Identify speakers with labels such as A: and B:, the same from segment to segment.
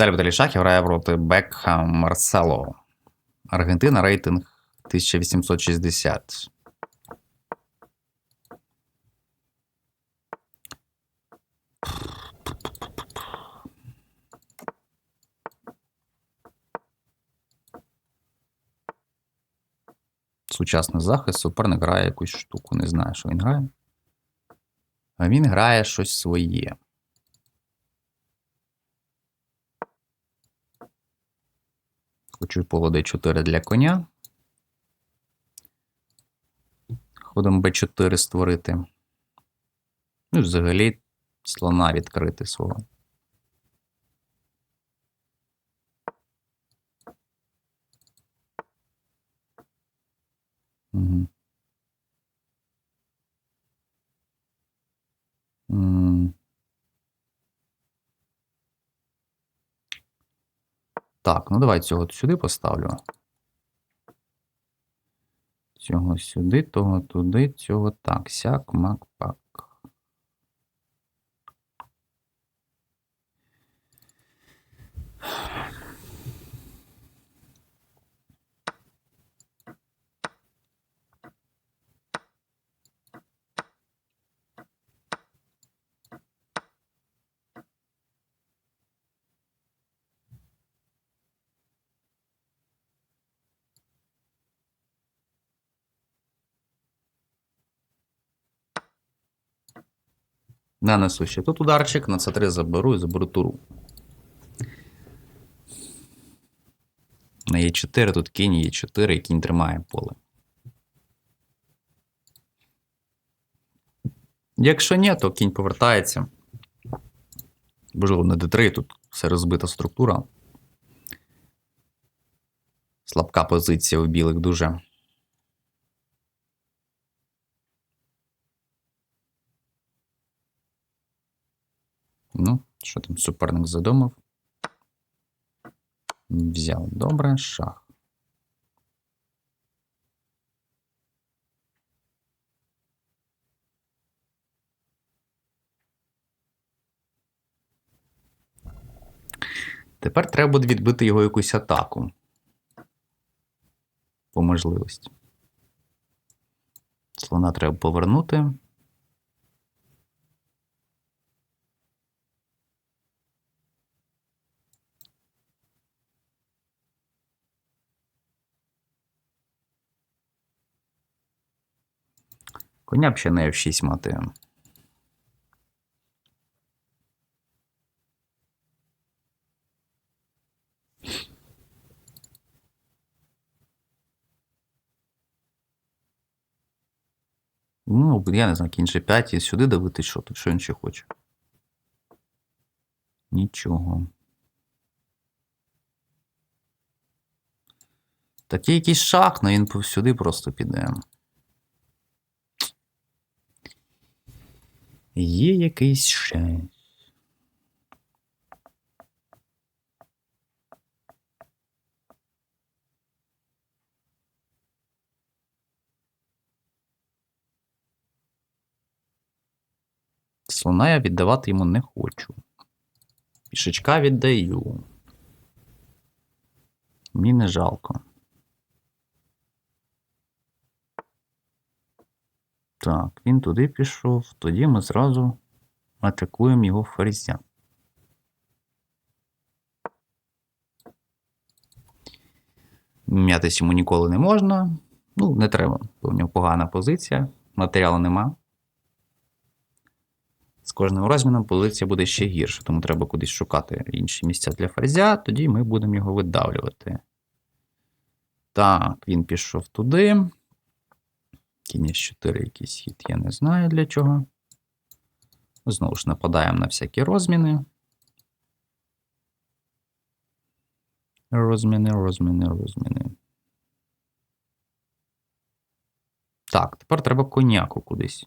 A: Віталій Шахів грає проти Бекха Марсело. Аргентина рейтинг 1860. Сучасний захист, суперник грає якусь штуку, не знаю, що він грає. А він грає щось своє. Хочу поле d4 для коня. Ходом b4 створити. Ну, взагалі слона відкрити свого. Угу. М. Так, ну давай цього сюди поставлю. Цього сюди, того туди, цього так. Сяк, мак, пак. Нанесу ще тут ударчик, на С3 заберу і заберу туру. На Е4 тут кінь, Е4, і кінь тримає поле. Якщо ні, то кінь повертається. Можливо, на D3 тут все розбита структура. Слабка позиція у білих дуже. Ну, що там суперник задумав? Взяв добре, шах. Тепер треба буде відбити його якусь атаку. По можливості. Слона треба повернути. Коня б ще на F6 мати. Ну, я не знаю, кінь G5 і сюди давити, що тут, що він ще хоче. Нічого. Такий якийсь шах, але він повсюди просто піде. Є якийсь ще. Слона я віддавати йому не хочу. Пішечка віддаю. Мені не жалко. Так, він туди пішов, тоді ми зразу атакуємо його ферзя. М'ятись йому ніколи не можна. Ну, не треба, бо в нього погана позиція, матеріалу нема. З кожним розміном позиція буде ще гірше, тому треба кудись шукати інші місця для ферзя, тоді ми будемо його видавлювати. Так, він пішов туди. Кінь 4 якийсь хід, я не знаю для чого. Знову ж нападаємо на всякі розміни. Розміни, розміни, розміни. Так, тепер треба коняку кудись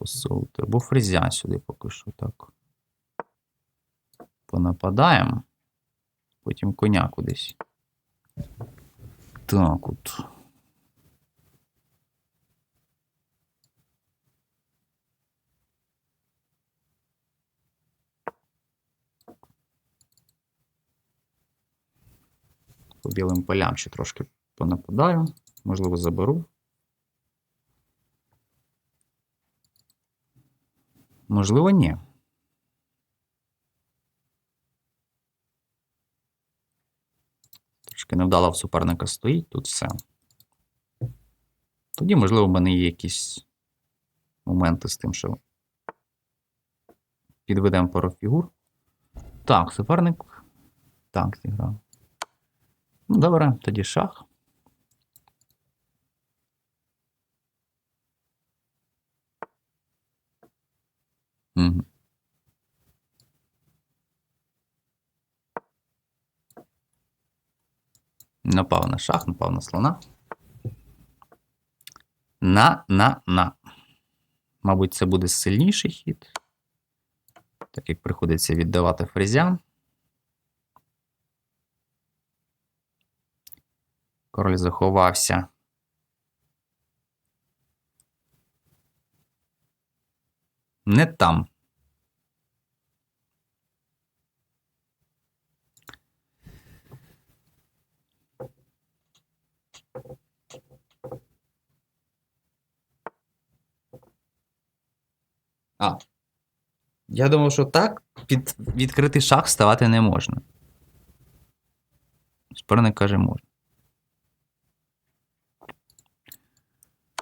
A: посунути. Або фрезя сюди поки що так. Понападаємо. Потім коня кудись. Так от. По білим полям ще трошки понападаю. Можливо, заберу. Можливо, ні. Трошки невдало в суперника стоїть, тут все. Тоді, можливо, в мене є якісь моменти з тим, що підведемо пару фігур. Так, суперник. Так, зіграв. Ну, добре, тоді шах. Угу. Напав на шах, напав на слона. На, на, на. Мабуть, це буде сильніший хід. Так як приходиться віддавати фрезя. Король заховався. Не там. А. Я думав, що так під відкритий шах ставати не можна. Суперник каже, можна.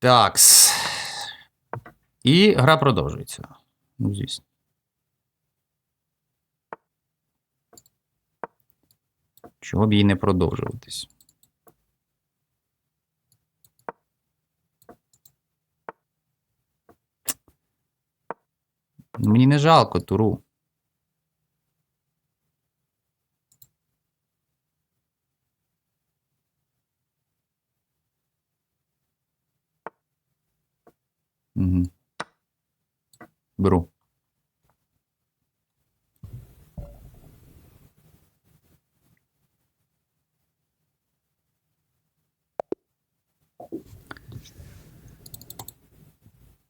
A: Такс. І гра продовжується. Ну, звісно. Чого б їй не продовжуватись? Мені не жалко туру. Угу. Беру.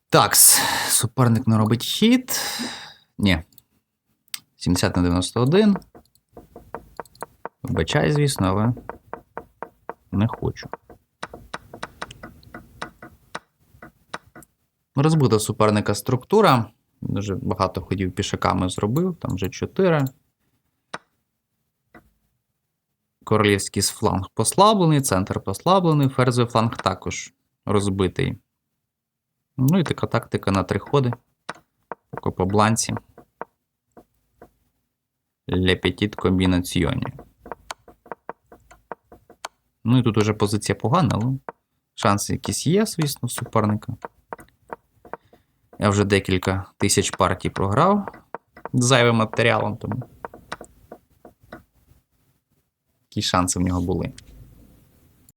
A: Такс. Суперник не робить хід. Ні. 70 на 91. Вибачай, звісно, але не хочу. Розбита суперника структура. Дуже багато ходів пішаками зробив, там вже 4. Королівський фланг послаблений, центр послаблений, ферзовий фланг також розбитий. Ну і така тактика на три ходи. Поки по бланці. Petit комбінаціоні. Ну і тут уже позиція погана, але шанси якісь є, звісно, суперника. Я вже декілька тисяч партій програв зайвим матеріалом, тому. Які шанси в нього були.